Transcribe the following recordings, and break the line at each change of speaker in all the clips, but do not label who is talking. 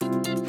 Thank you.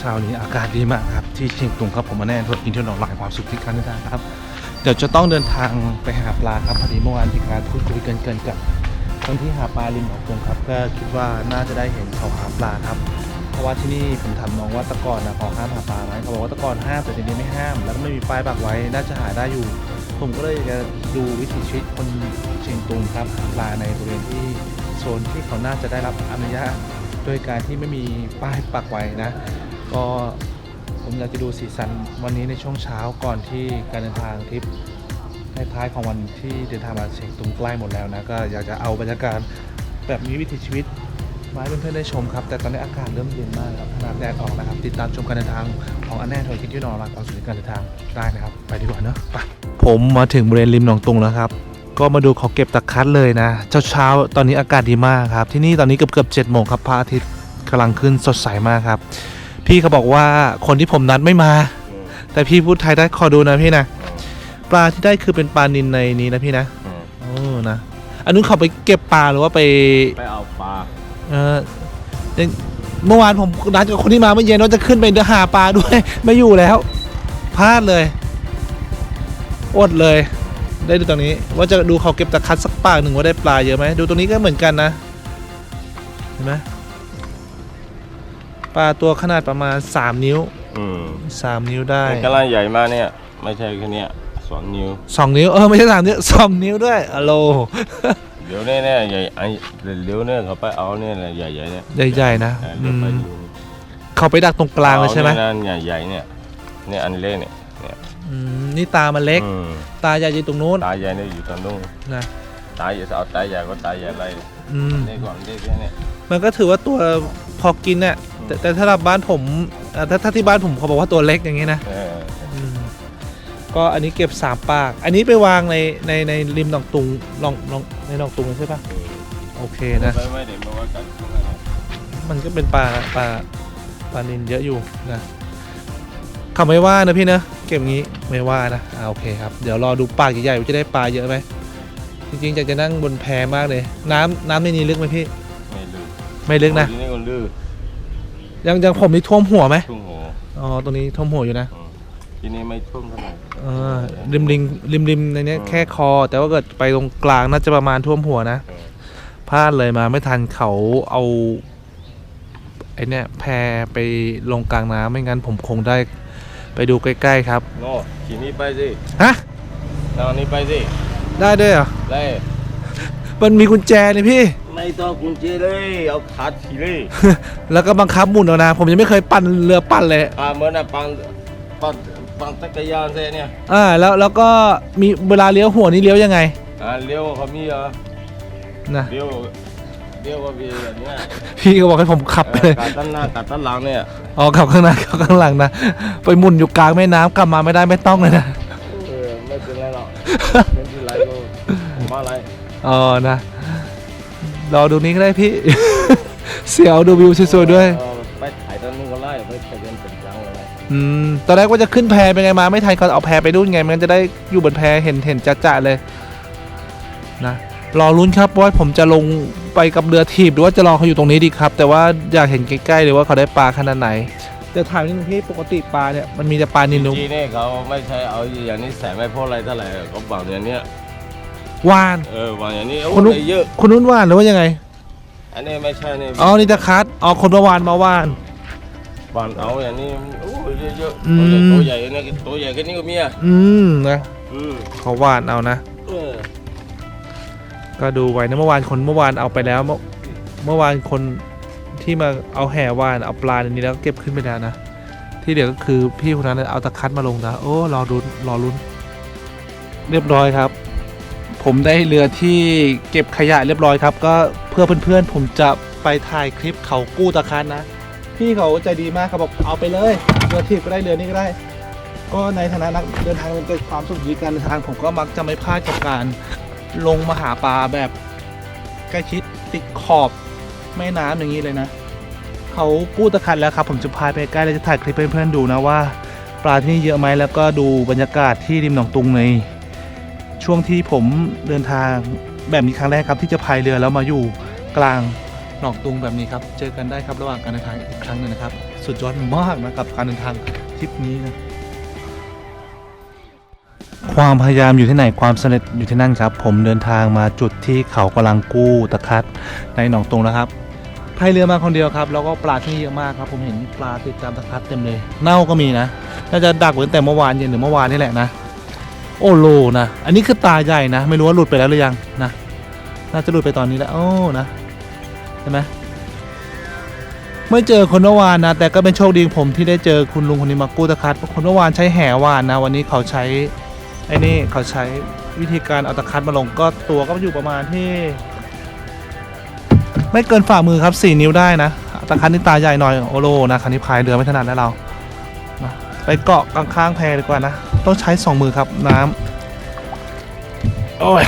เช้านี้อากาศดีมากครับ ที่เชียงตุงครับผมมาแน่ทัวร์กินเที่ยวหนองหลายความสุขที่คันได้ครับ เดี๋ยวจะต้องเดินทางไปหาปลาครับพอดีเมื่อวานมีการพูดคุยกันเกินกับคนที่หาปลาริมหนองตุงครับก็คิดว่าน่าจะได้เห็นเขาหาปลาครับเพราะว่าที่นี่ผมถามน้องว่าตะกอนนะขอห้ามหาปลาไหมเขาบอกว่าตะกอนห้ามแต่ทีนี้ไม่ห้าม แล้วก็ไม่มีป้ายปักไว้น่าจะหาได้อยู่ ผมก็เลยจะดูวิถีชีวิตคนเชียงตุงครับหาปลาในบริเวณที่โซนที่เขาน่าจะได้รับอนุญาตโดยการที่ไม่มีป้ายปักไว้นะ ก็ผมอยากจะดูสีสันวันนี้ในช่วงเช้าก่อนที่การเดินทางทริปท้ายๆของวันที่เดินทางมาเชียงตุงใกล้หมดแล้วนะก็อยากจะเอาบรรยากาศแบบนี้วิถีชีวิตมาให้เพื่อนๆได้ชมครับ แต่ตอนนี้อากาศเริ่มเย็นมากครับขนาดแดดออกนะครับ ติดตามชมการเดินทางของอันแน่ทอยคิดที่นอนรับความสุขการเดินทางได้นะครับ ไปดีกว่าเนอะไปผมมาถึงบริเวณริมหนองตุงแล้วครับ ก็มาดูเขาเก็บตะคัดเลยนะเช้าเช้าๆตอนนี้อากาศดีมากครับ ที่นี่ตอนนี้เกือบเกือบเจ็ดโมงครับพระอาทิตย์กำลังขึ้นสดใสมากครับ พี่เขาบอกว่าคนที่ผมนัดไม่มา แต่พี่พูดไทยได้ขอดูนะพี่นะปลาที่ได้คือเป็นปลานินในนี้นะพี่นะโอ้นะอันนู้นเขาไปเก็บปลาหรือว่าไป
ไปเอาปลา
เออยังเมื่อวานผมนัดกับคนที่มาเมื่อเย็นว่าจะขึ้นไปหาปลาด้วย ไม่อยู่แล้วพลาดเลยอดเลย ได้ดูตรงนี้ ว่าจะดูเขาเก็บตะคัดสักปากหนึ่งว่าได้ปลาเยอะไหมดูตรงนี้ก็เหมือนกันนะ เห็นไหม ปลาตัวขนาดประมาณ 3 นิ้ว
อืม
3 นิ้วได้
กำลังใหญ่มากเนี่ย ไม่ใช่แค่เนี้ยสองนิ้ว
สองนิ้วเออไม่ใช่สามนิ้วสองนิ้วด้วยอะโล
เดี๋ยวเนี่ยเนี่ยใหญ่ไอ้เดี๋ยวเนี่ยเขาไปเอาเนี่ยแหละใหญ่ๆเนี่ย
ใหญ่ๆนะ
เออ
อื
เดี๋ยวไป
ม
ดู
เขาไปดักตรงกลางเลยใช่ไหม
อนี่นั่นใหญ่ๆเนี่ยเนี่ยอันเล็กเนี่ยเนี่ย
อืมนี่ตามันเล็ก
อืม
ตาใหญ่อยู่ตรงนู้น
ตาใหญ่เนี่ยอยู่ตรงนู้น
นะ
ตาใหญ่เอาตาใหญ่ก็ตาใหญ่ไร
อืม
นี่ก่อนเล็กๆเนี่ย
มันก็ถือว่าตัวพอกินเนี่ย แต่แต่ถ้าบ้านผมอะถ้าถ้าที่บ้านผมเขาบอกว่าตัวเล็กอย่างงี้นะ
เออ
อืมก็อันนี้เก็บสามปาก อันนี้ไปวางในในในริมหนองตุงลองลองในหนองตุงใช่ปะโอเคนะ
ไม่ไม่เดี๋ยวมาว่ากันตรงนั้นนะ
มันก็เป็นปลาปลาปลานินเยอะอยู่นะเขาไม่ว่านะพี่นะเก็บงี้ไม่ว่านะอ่าโอเคครับเดี๋ยวรอดูปากใหญ่ๆว่าจะได้ปลาเยอะไหมจริงๆอยากจะนั่งบนแพมากเลย น้ำน้ำในนี้ลึกไหมพี่
ไม่ลึก
ไม่ลึกนะ
ทีนี่ก็ลึก
ยังยังผมนี่ท่วมหัวไหม
ทุ่งหัว
อ๋อตรงนี้ท่วมหัวอยู่นะ
อืมทีนี้ไม่ท่วมเท่าไหร่
เออริมริมริมริมในเนี้ย
อืม
แค่คอ แต่ว่าเกิดไปตรงกลางน่าจะประมาณท่วมหัวนะ
เออ
พลาดเลยมาไม่ทันเขาเอาไอเนี้ยแพไปลงกลางน้ำไม่งั้นผมคงได้ ไปดูใกล้ๆครับ
โน่ทีนี้ไปสิ
ฮะ
นอนนี้ไปสิ
ได้ด้วยเหรอ
เลย
มันมีกุญแจนี่พี่
ไม่ต้องกุญแจเลย เอาขาถีเลย
แล้วก็บังคับหมุนเอานะ ผมยังไม่เคยปั่นเรือปั่นเลย
อ่าเหมือนอะปังปังปังจักรยานเซ่เนี่ย
อ่าแล้วแล้วก็มีเวลาเลี้ยวหัวนี่เลี้ยวยังไง
อ่าเลี้ยวเขามีอะ
นะ
เลี้ยวเลี้ยวก็มีอย่างเนี้ย
พี่ก็บอกให้ผมขับไป
เอ
เล
อยกัดด้านหน้ากัดด้านหลังเนี่ย
อ๋อขับข้างหน้าขับข้างหลังนะไปหมุนอยู่กลางแม่น้ำกลับมาไม่ได้ไม่ต้องเลยนะ
เออไม่เป็นไรหรอกเป็นที่ไรก็ผมว่าอะไร
อ๋อนะ รอดูนี้ก็ได้พี่ เสียวดูวิวสวยๆด้วย
เออไปถ่ายตอนนู้นก็ไล่ไปถ่ายกันเป็นจังเลย
อืม ตอนแรกว่าจะขึ้นแพเป็นไงมาไม่ทันเขาเอาแพไปดุนไงมันจะได้อยู่บนแพเห็นเห็นจะๆเลยนะรอลุ้นครับว่าผมจะลงไปกับเรือทีบหรือว่าจะรอเขาอยู่ตรงนี้ดีครับ แต่ว่าอยากเห็นใกล้ๆเลยว่าเขาได้ปลาขนาดไหนเดี๋ยวถามนิดนึงพี่ปกติปลาเนี่ยมันมีแต่ปลานิลนุ
จีนี่เขาไม่ใช่เอาอย่างนี้ใส่ไม่เพราะอะไรเท่าไหร่เขาบอกอย่างเนี้ย วา
น
เออวางอย่างนี้โอ้
คนนู้น
ได้เยอะ
คนนู้นวานหรือว่ายังไง
อันนี้ไม่ใช่นี่
อ๋อ นี่ตะคัดอ๋อคนเมื่อวานมาวาน
บานเอาอย่างนี้โอ้ยเยอะ
อื
ๆ
ม
ตัวใหญ่ตัวใหญ่นี่ตัวใหญ่แค่นี้ก็มีอะ
อืมนะ
อืม
เขาวานเอานะ
เออ
ก็ดูไว้นะเมื่อวานคนเมื่อวานเอาไปแล้ว เมื่อเมื่อวานคนที่ที่มาเอาแห่วานเอาปลาในนี้แล้วก็เก็บขึ้นไปแล้วนะ ที่เดี๋ยวก็คือพี่คนนั้นเอาตะคัดมาลงนะโอ้รอรุ้นรอรุ้น เรียบร้อยครับ ผมได้เรือที่เก็บขยะเรียบร้อยครับ ก็เพื่อเพื่อนๆ ผมจะไปถ่ายคลิปเขากู้ตะคันนะ พี่เขาใจดีมากครับบอกเอาไปเลยเรือทิพก็ได้เรือนี้ก็ได้ ก็ในฐานะนักเดินทางเป็นความสุขดีการเดินทางผมก็มักจะไม่พลาดกับการลงมาหาปลาแบบใกล้ชิดติดขอบแม่น้ำอย่างนี้เลยนะ เขากู้ตะคันแล้วครับ ผมจะพาไปใกล้แล้วจะถ่ายคลิปให้เพื่อนๆดูนะว่า ปลาที่นี่เยอะไหมแล้วก็ดูบรรยากาศที่ริมหนองตุงใน ช่วงที่ผมเดินทางแบบนี้ครั้งแรกครับที่จะพายเรือแล้วมาอยู่กลางหนองตุงแบบนี้ครับ เจอกันได้ครับระหว่างการเดินทางอีกครั้งหนึ่งนะครับ สุดยอดมากนะกับการเดินทางทริปนี้นะความพยายามอยู่ที่ไหนความสำเร็จอยู่ที่นั่นครับ ผมเดินทางมาจุดที่เขากำลังกู้ตะคัดในหนองตุงแล้วครับพายเรือมาคนเดียวครับแล้วก็ปลาที่นี่เยอะมากครับผมเห็นปลาติดตามตะคัดเต็มเลย เน่าก็มีนะน่าจะดักไว้ตั้งแต่เมื่อวานเย็นหรือเมื่อวานนี่แหละนะ โอ้โลนะ อันนี้คือตาใหญ่นะ ไม่รู้ว่าหลุดไปแล้วหรือยังนะ น่าจะหลุดไปตอนนี้แล้วโอ้นะเห็นไหมไม่เจอคนเมื่อวานนะ แต่ก็เป็นโชคดีผมที่ได้เจอคุณลุงคนนี้มากู้ตะคัดเพราะคนเมื่อวานใช้แห่วานนะ วันนี้เขาใช้ไอ้นี่เขาใช้วิธีการเอาตะคัดมาลงก็ตัวก็อยู่ประมาณที่ ไม่เกินฝ่ามือครับสี่นิ้วได้นะตะคัดนี่ตาใหญ่หน่อยโอโลนะคันนี้พายเรือไม่ถนัดแล้วเรา ไปเกาะข้างๆแพดีกว่านะ ต้องใช้สองมือครับน้ำโอ้ย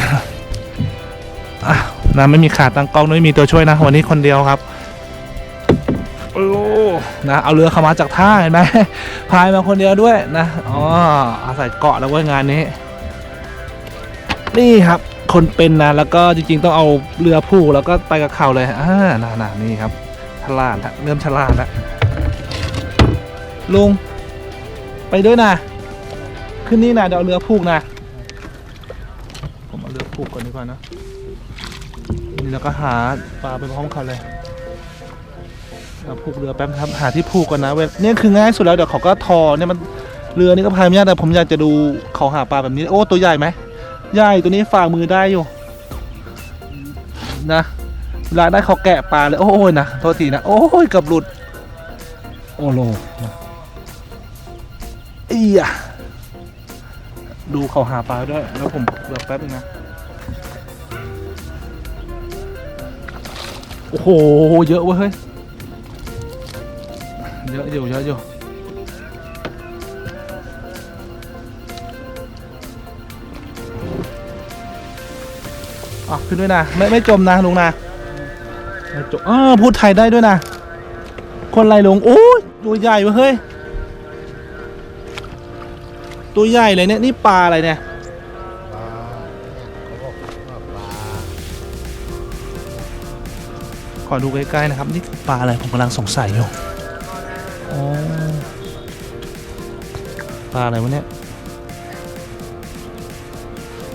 อะน้ำไม่มีขาตั้งกล้องไม่มีตัวช่วยนะ วันนี้คนเดียวครับโอ้นะเอาเรือเข้ามาจากท่าเห็นไหมพายมาคนเดียวด้วยนะอ๋ออาศัยเกาะแล้วเว้ยงานนี้ นี่ครับคนเป็นนะแล้วก็จริงๆต้องเอาเรือผูกแล้วก็ไปกับเขาเลยอ่าน่าๆนี่ครับฉลาดละเริ่มฉลาดแล้วลุง ไปด้วยนะ ขึ้นนี่นะเดี๋ยวเอาเรือผูกนะ ผมเอาเรือผูกก่อนดีกว่านะ นี่แล้วก็หาปลาไปพร้อมกันเลยเราผูกเรือแป๊บครับหาที่ผูกก่อนนะเว้ยเนี่ยคือง่ายสุดแล้วเดี๋ยวเขาก็ทอเนี่ยมันเรือนี่ก็พายไม่ยากแต่ผมอยากจะดูเขาหาปลาแบบนี้โอ้ตัวใหญ่ไหมใหญ่ตัวนี้ฝ่ามือได้อยู่ นะเวลาได้เขาแกะปลาเลยโอ้ยนะโทษทีนะโอ้ยกับหลุด โอโลนะ อีอะดูเขาหาปลาด้วย แล้วผมเลือแป๊บนึงนะ โอ้โห เยอะเว้ยเฮ้ย เยอะอยู่เยอะอยู่อะขึ้นด้วยนะ ไม่ไม่จมนะลุงนะไม่จมเออพูดไทยได้ด้วยนะ คนไรลุงโอ้ยตัวใหญ่เว้ยเฮ้ย ตัวใหญ่เลยเนี่ยนี่ปลาอะไรเนี่ย
ปลาเขาบอกว่าปลา
ขอดูใกล้ๆนะครับ นี่คือปลาอะไรผมกำลังสงสัยอยู่อ๋อปลาอะไรวะเนี่ย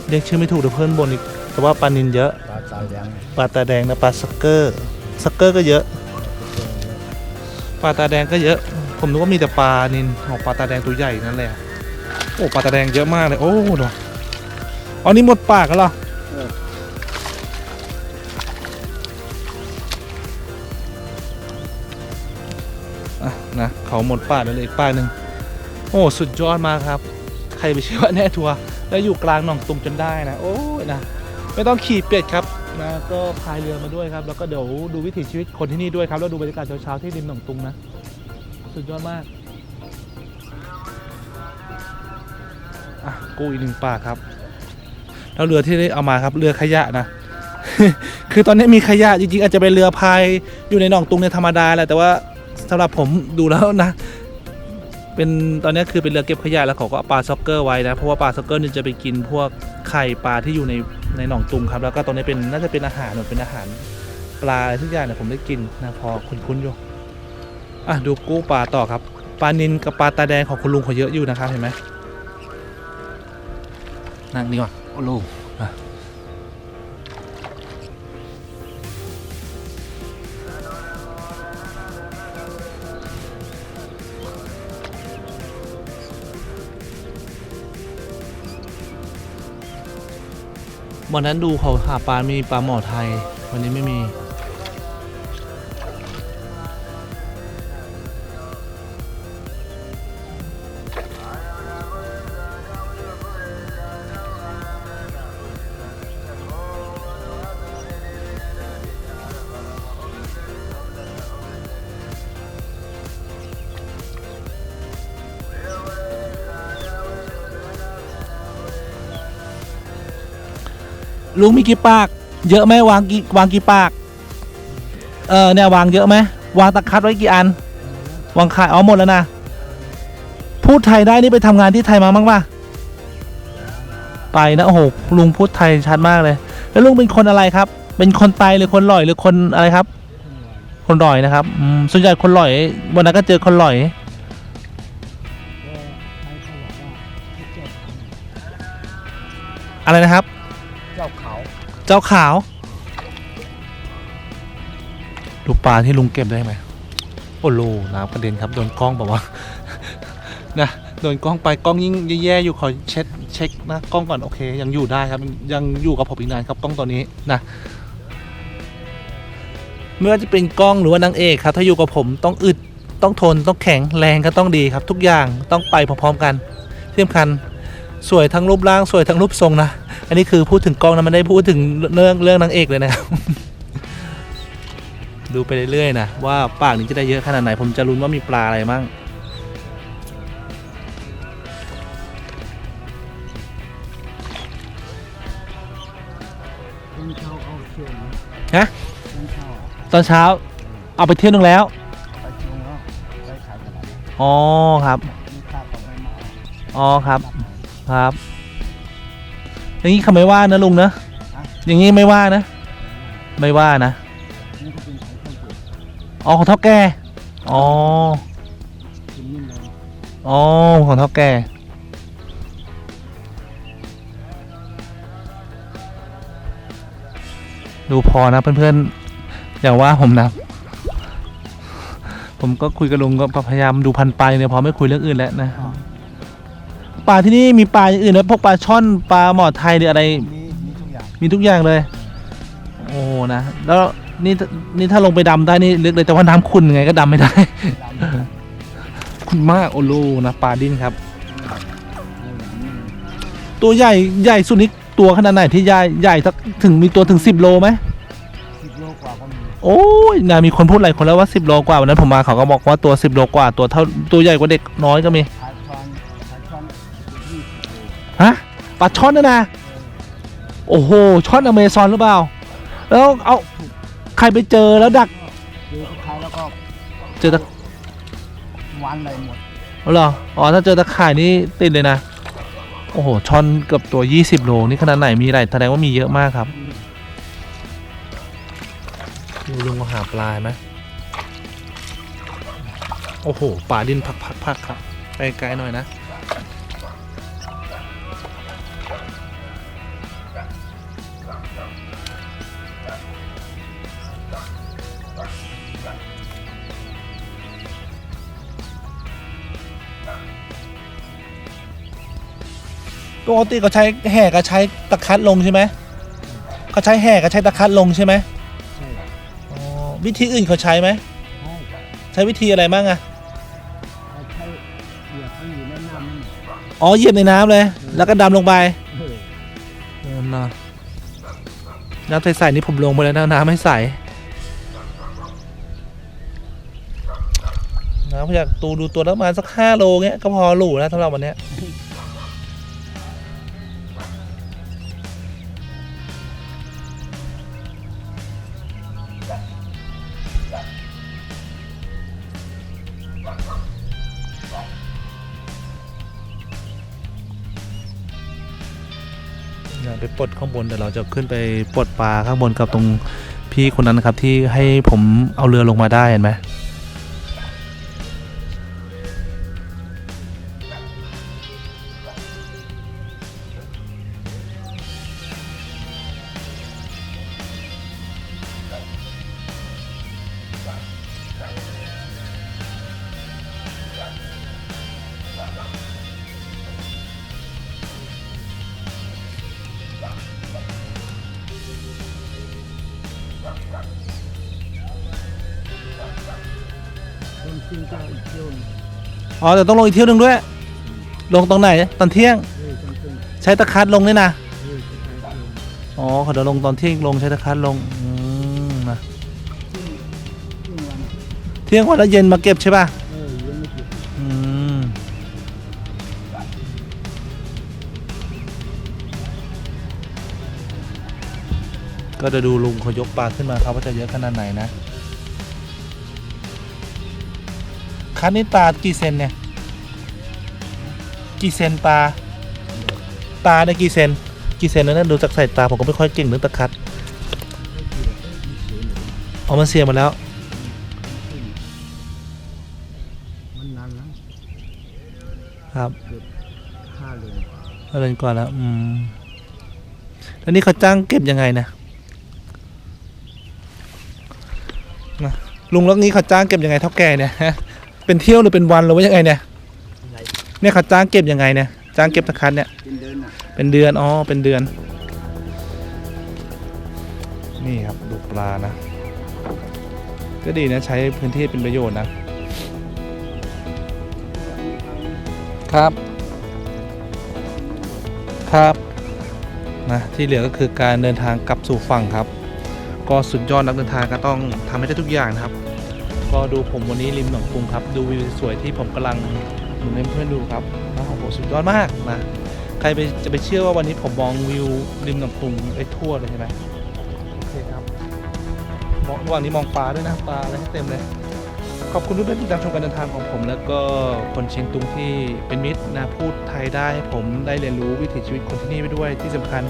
เรียกชื่อไม่ถูกเดี๋ยวเพื่อนบนอีกแต่ว่าปลานินเยอะ
ปลาตาแดง
ปลาตาแดงนะปลาสักเกอร์สักเกอร์ก็เยอะ ปลาตาแดงก็เยอะ ผมนึกว่ามีแต่ปลานินของปลาตาแดงตัวใหญ่นั่นแหละ โอ้ปลาตาแดงเยอะมากเลย โอ้เนาะอ๋อนี่หมดปากแล้วเหรออะนะเขาหมดปาแล้วเลยอีกปาหนึ่งโอ้ สุดยอดมากครับ ใครไปเชื่อว่าแน่ทัวร์แล้วอยู่กลางหนองตุงจนได้นะ โอ้นะไม่ต้องขี่เป็ดครับนะก็พายเรือมาด้วยครับ แล้วก็เดี๋ยวดูวิถีชีวิตคนที่นี่ด้วยครับ แล้วดูบรรยากาศเช้าๆที่ริมหนองตุงนะ สุดยอดมาก กูอีกหนึ่งปากครับ แล้วเรือที่ได้เอามาครับเรือขยะนะ คือตอนนี้มีขยะจริงๆอาจจะเป็นเรือพายอยู่ในหนองตุงในยธรรมดาแหละแต่ว่าสำหรับผมดูแล้วนะ เป็นตอนนี้คือเป็นเรือเก็บขยะแล้วเขาก็ปลาซ็อกเกอร์ไว้นะเพราะว่าปลาซ็อกเกอร์เนี่ยจะไปกินพวกไข่ปลาที่อยู่ในในหนองตุงครับ แล้วก็ตรงนี้เป็นน่าจะเป็นอาหารเหมือนเป็นอาหารปลาอะไรทุกอย่างเนี่ยผมได้กินนะพอคุ้นๆอยู่อะดูกู้ปลาต่อครับปลานินกับปลาตาแดงของคุณลุงเขาเยอะอยู่นะครับเห็นไหม นั่งดีกว่าโอ้ลุงอะวันนั้นดูเขาหาปลา มีปลาหมอไทย วันนี้ไม่มี ลุงมีกี่ปาก เยอะไหมวางกี่วางกี่ปาก เออเนี่ยวางเยอะไหมวางตะคัดไว้กี่อัน วางขายอ๋อหมดแล้วนะ พูดไทยได้นี่ไปทำงานที่ไทยมาบ้างป่ะ ไปนะโอ้โหลุงพูดไทยชัดมากเลย แล้วลุงเป็นคนอะไรครับ เป็นคนไตหรือคนหล่อยหรือคนอะไรครับ คนหล่อยนะครับส่วนใหญ่คนหล่อยวันนั้นก็เจอคนหล่อยอะไรนะครับ
เจ้าขา
ว ดูปลาที่ลุงเก็บได้ไหมโอ้โหน้ำกระเด็นครับ โดนกล้องแบบว่า นะโดนกล้องไปกล้องยิ่งแย่ๆอยู่ขอเช็ดเช็คนะกล้องก่อนโอเค ยังอยู่ได้ครับ ยังอยู่กับผมอีกนานครับกล้องตัวนี้นะไม่ว่าจะเป็นกล้องหรือว่านางเอกครับ ถ้าอยู่กับผมต้องอึดต้องทนต้องแข็งแรงก็ต้องดีครับ ทุกอย่างต้องไปพร้อมๆกันที่สำคัญ สวยทั้งรูปร่างสวยทั้งรูปทรงนะ อันนี้คือพูดถึงกล้องนะมันได้พูดถึงเรื่องเรื่องนางเอกเลยนะครับ ดูไปเรื่อยๆนะว่าปากนี้จะได้เยอะขนาดไหน ผมจะลุ้นว่ามีปลาอะไรมั่ง
เป็นเขาเอาเชื่อม
ฮะ
เป็นเขา
ตอนเช้า เอาไปเที่ยวหนึงแล้ว
ไปเชื่อมแล้วไปขายตลาด
อ๋อครับ
มีค่าก็ไม่มา
อ๋อครับ ครับ อย่างนี้เขาไม่ว่านะลุงนะ อย่างนี้ไม่ว่านะ ไม่ว่านะ
นี่ก็เป็นของคนปลูก
อ๋อของเท่าแก่อ๋อ
กินนิ่มเลย
อ๋อของเท่าแก่ดูพอนะเพื่อนๆอย่าว่าผมนะผมก็คุยกับลุงก็พยายามดูพันไปลาอย่ยพอไม่คุยเรื่องอื่นแล้วนะ ปลาที่นี่มีปลาอย่างอื่นไหมพวกปลาช่อนปลาหมอไทยหรืออะไร
มีมีทุกอย่าง
มีทุกอย่างเลย โอ้นะ แล้วนี่นี่ถ้าลงไปดำได้นี่ลึกเลยแต่ว่าน้ำขุ่นไงก็ดำไม่ได้ขุ่นมากโอโลนะปลาดิ้นครับ ตัวใหญ่ใหญ่สุดนี่ตัวขนาดไหนที่ใหญ่ใหญ่สักถึงมีตัวถึง10โลไหม
สิบโลกว่าก็มี
โอ้ยนะมีคนพูดหลายคนแล้วว่า 10 โลกว่าวันนั้นผมมาเขาก็บอกว่าตัว 10 โลกว่าตัวเท่าตัวใหญ่กว่าเด็กน้อยก็มี
ขายช้
ปลาช่อนนะนะ โอ้โหช่อนอเมซอนหรือเปล่า แล้วเอาใครไปเจอแล้วดัก
เจอขายแล้วก็
เจอตะ
วันเลยหมด
เอาเหรออ๋อถ้าเจอตะข่ายนี่ติดเลยนะโอ้โหช่อนเกือบตัว 20 โลนี่ขนาดไหนมีอะไรแสดงว่ามีเยอะมากครับดูลุงมาหาปลาไหมโอ้โหปลาดินพักพักพักครับไปไกลหน่อยนะ ปกติเขาใช้แห่กับใช้ตะคัดลงใช่ไหมเขาใช้แห่กับใช้ตะคัดลงใช่ไหม
ใช่
อ๋อวิธีอื่นเขาใช้ไหม
ใช่
ใช้วิธีอะไรบ้างอะ
เขาใช้เหยียบให้อยู่ในน้ำนี่
อ๋อเหยียบในน้ำเลย แล้วก็ดำลงไป
เออ
โอ้น่ะน้ำใสๆนี่ผมลงไปแล้วนะน้ำไม่ใสน้ำอยากตูดูตัวละประมาณสักห้าโลเงี้ยก็พอหลูแล้วสำหรับวันเนี้ย ปปลดข้างบนแต่เราจะขึ้นไปปลดปลาข้างบนกับตรงพี่คนนั้นนะครับที่ให้ผมเอาเรือลงมาได้เห็นไหม
ที่ยวหนึง
อ๋อแต่ต้องลงอีกเที่ยวหนึ่งด้วย ลงตรงไหนตอนเที่ยง
เฮ้ยคนจริง
ใช้ตะคัดลงนี่นะ
เฮ้ยคนจริงเที่ยว
อ๋อเขาเดี๋ยวลงตอนเที่ยงลงใช้ตะคัดลงอืมนะ
เที่ยงวัน
เที่ยงวันแล้วเย็นมาเก็บใช่ป่ะ
เออยังไม่เก็บ
อืม ก็จะดูลุงเขายกปลาขึ้นมาครับว่าจะเยอะขนาดไหนนะ คันนี้ตากี่เซนเนี่ย กี่เซนตา ตาเนี่ยกี่เซน กี่เซนแล้นะดูจากสายตาผมก็ไม่ค่อยเก่งเรื่องตะคัดเอามันเสียมาแล้ว
มันนานแล้ว
ครับ
ห้าเดือน
เอาเดือนก่อนแล้ว อืม แล้วนี่เขาจ้างเก็บยังไงนะนะลุงแล้วนี้เขาจ้างเก็บยังไงเท่าแก่เนี่ยฮะ เป็นเที่ยวหรือเป็นวันหรือว่ายังไงเนี่ยเนี่ยเขาจ้างเก็บยังไงเนี่ยจ้างเก็บตะคัดเนี่ย
เป็นเดินอะ
เป็นเดือนอ๋อเป็นเดือน นี่ครับดูปลานะ ก็ดีนะใช้พื้นที่เป็นประโยชน์นะ ครับ ครับนะที่เหลือก็คือการเดินทางกลับสู่ฝั่งครับ ก็สุดยอดนักเดินทางก็ต้องทำให้ได้ทุกอย่างนะครับ ก็ดูผมวันนี้ริมหนองกรุงครับ ดูวิวสวยที่ผมกำลังหนุนให้เพื่อนดูครับนะโอ้โหสุดยอดมากนะใครไปจะไปเชื่อว่าวันนี้ผมมองวิวริมหนองกรุงได้ทั่วเลยใช่ไหมโอเคครับมองระหว่างนี้มองปลาด้วยนะปลาอะไรให้เต็มเลยขอบคุณทุกท่านที่ติดตามชมการเดินทางของผม แล้วก็คนเชียงตุงที่เป็นมิตรนะพูดไทยได้ให้ผมได้เรียนรู้วิถีชีวิตคนที่นี่ไปด้วยที่สำคัญ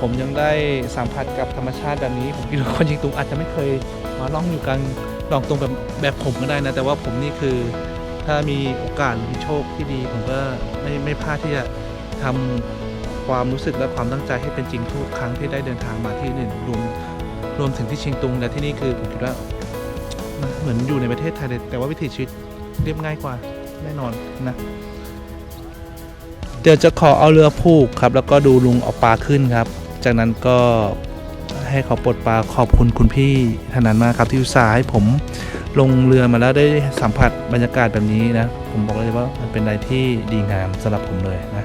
ผมยังได้สัมผัสกับธรรมชาติแบบนี้ ผมคิดว่าคนเชียงตุงอาจจะไม่เคยมาล่องอยู่กลาง ลองตรงแบบแบบผมก็ได้นะ แต่ว่าผมนี่คือถ้ามีโอกาสหรือมีโชคที่ดี ผมก็ไม่ไม่พลาดที่จะทำความรู้สึกและความตั้งใจให้เป็นจริงทุกครั้งที่ได้เดินทางมาที่หนึ่งรวมรวมถึงที่เชียงตุงและที่นี่คือผมคิดว่าเหมือนอยู่ในประเทศไทยเลยแต่ว่าวิถีชีวิตเรียบง่ายกว่าแน่นอนนะเดี๋ยวจะขอเอาเรือผูกครับ แล้วก็ดูลุงเอาปลาขึ้นครับ จากนั้นก็ ให้เขาปลดปลาขอบคุณคุณพี่ท่านนั้นมากครับที่อุตส่าห์ให้ผมลงเรือมาแล้วได้สัมผัสบรรยากาศแบบนี้นะผมบอกเลยว่ามันเป็นอะไรที่ดีงามสำหรับผมเลยนะ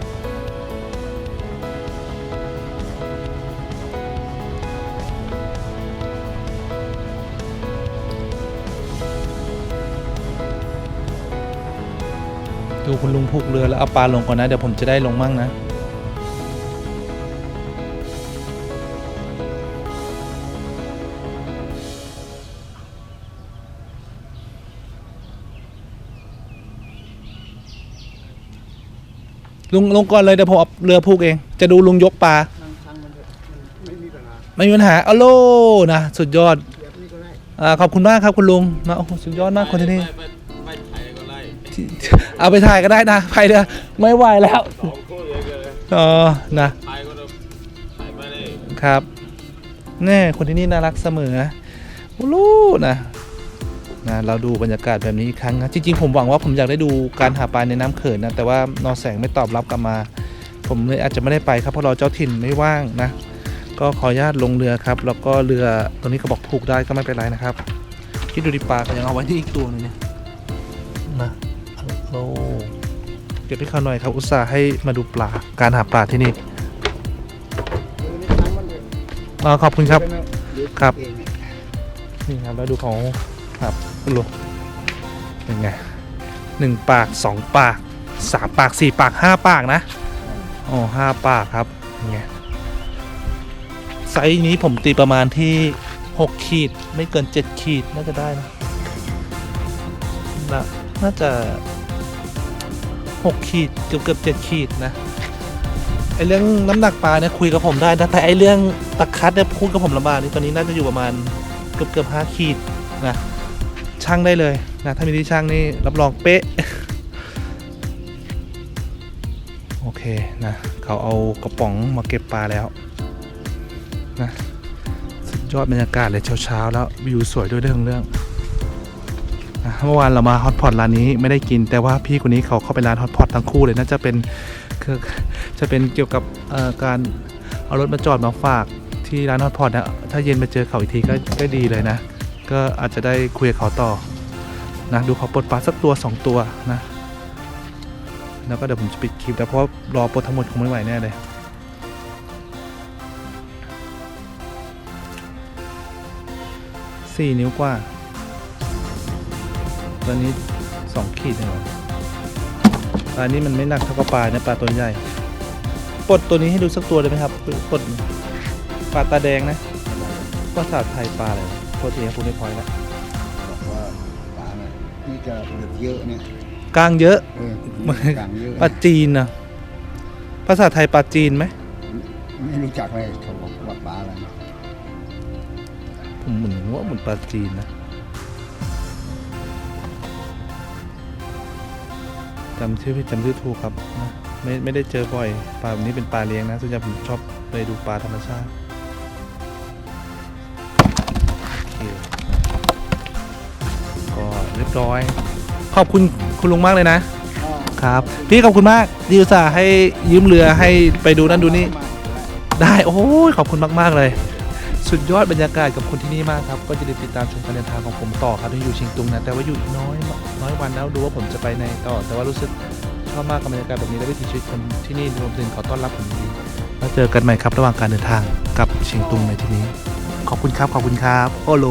ดูคุณลุงผูกเรือแล้วเอาปลาลงก่อนนะ เดี๋ยวผมจะได้ลงมั่งนะ ลุงลงก่อนเลยเดี๋ยวผมเอาเรือผูกเอง จะดูลุงยกปลา
นั่งทางมันเถอะมันไม่มีปัญหา
ไม่มีปัญหาเอาโลนะสุดยอด
เดี๋ยวนี้ก็ได้
อ่าขอบคุณมากครับคุณลุงนะโอ้โหสุดยอดมากคนที่นี่
ไม่ไม่ไถก็ไล่
ที่เอาไปถ่ายก็ได้นะไปเรือไม่ไหวแล้ว
สองคู่เลยกันเลย
อ๋อนะ
ไถก็ต้องไถไปเลย
ครับแน่คนที่นี่น่ารักเสมอโอ้ลูนะ นะเราดูบรรยากาศแบบนี้อีกครั้งนะจริงๆผมหวังว่าผมอยากได้ดูการหาปลาในน้ำเขินนะแต่ว่านอแสงไม่ตอบรับกลับมา ผมเลยอาจจะไม่ได้ไปครับเพราะรอเจ้าถิ่นไม่ว่างนะ ก็ขออนุญาตลงเรือครับ แล้วก็เรือตัวนี้ก็บอกผูกได้ก็ไม่เป็นไรนะครับคิดดูดิปลาก็ยังเอาไว้ที่อีกตัวหนึงเนี่ยนะโอ้เก็บให้เขาหน่อยครับอุตส่าห์ให้มาดูปลาการหาปลาที่นี่
เดี๋ยวนี้ทางมันเถอะ
อ๋อขอบคุณครับ
เดี๋ยว
ครับ
เอง
นี่ครับแล้วดูของ ครับคุณลุงเป็นไงหนึ่งปากสองปากสามปากสี่ปากห้าปากนะอ๋อห้าปากครับเป็นไงไซส์นี้ผมตีประมาณที่หกขีดไม่เกินเจ็ดขีดน่าจะได้นะนะน่าจะหกขีดเกือบเกือบเจ็ดขีดนะไอเรื่องน้ำหนักปลาเนี่ยคุยกับผมได้นะแต่ไอเรื่องตะคัดเนี่ยพูดกับผมลำบากนี่ตอนนี้น่าจะอยู่ประมาณเกือบเกือบห้าขีดนะ ช่างได้เลยนะถ้ามีที่ช่างนี่รับรองเป๊ะ โอเคนะเขาเอากระป๋องมาเก็บปลาแล้วนะสุดยอดบรรยากาศเลยเช้าๆแล้ววิวสวยด้วยเรื่องเรื่องนะเมื่อวานเรามาฮอตพอตร้านนี้ไม่ได้กิน แต่ว่าพี่คนนี้เขาเข้าไปร้านฮอตพอตทั้งคู่เลยน่าจะเป็นคือจะเป็นเกี่ยวกับการเอารถมาจอดมาฝากที่ร้านฮอตพอตนะถ้าเย็นมาเจอเขาอีกทีก็ก็ดีเลยนะ ก็อาจจะได้คุยกับเขาต่อนะดูเขาปลดปลาสักตัว 2 ตัวนะแล้วก็เดี๋ยวผมจะปิดคลิปแล้วเพราะรอปลดทั้งหมดคงไม่ไหวแน่เลยสี่นิ้วกว่าตัวนี้สองขีดเองเหรอปลานี้มันไม่หนักเท่ากับปลาเนี่ยปลาตัวใหญ่ปลดตัวนี้ให้ดูสักตัวได้ไหมครับปลดปลาตาแดงนะภาษาไทยปลาอะไร โทษทีนะคุณไม่พอยละ
บอกว่าปลาเนี่ยนี่จะเหลือเยอะเนี่ย
กลางเยอะ
เออ
มัน
กลางเยอะ
ปลาจีนนะภาษาไทยปลาจีนไหม
ไม่รู้จักเลยเขาบอกว่าปลาอะไร
ผมเหมือนว่าเหมือนปลาจีนนะจำชื่อผิดจำชื่อถูกครับนะไม่ไม่ได้เจอบ่อยปลาแบบนี้เป็นปลาเลี้ยงนะส่วนใหญ่ผมชอบไปดูปลาธรรมชาติ ก็เรียบร้อย ขอบคุณคุณลุงมากเลยนะ ครับ พี่ขอบคุณมากดีอุตส่าห์ให้ยืมเรือให้ไปดูนั่นดูนี่ ได้โอ้โหขอบคุณมาก ๆ เลย สุดยอดบรรยากาศกับคนที่นี่มากครับ ก็จะได้ติดตามชมการเดินทางของผมต่อครับที่อยู่เชียงตุงนะแต่ว่าอยู่อีกน้อยน้อยวันแล้วดูว่าผมจะไปในต่อ แต่ว่ารู้สึกชอบมากกับบรรยากาศแบบนี้และวิถีชีวิตคนที่นี่รวมถึงขอต้อนรับผมดีแล้วเจอกันใหม่ครับระหว่างการเดินทางกับเชียงตุงในที่นี้ ขอบคุณครับ ขอบคุณครับ โอโล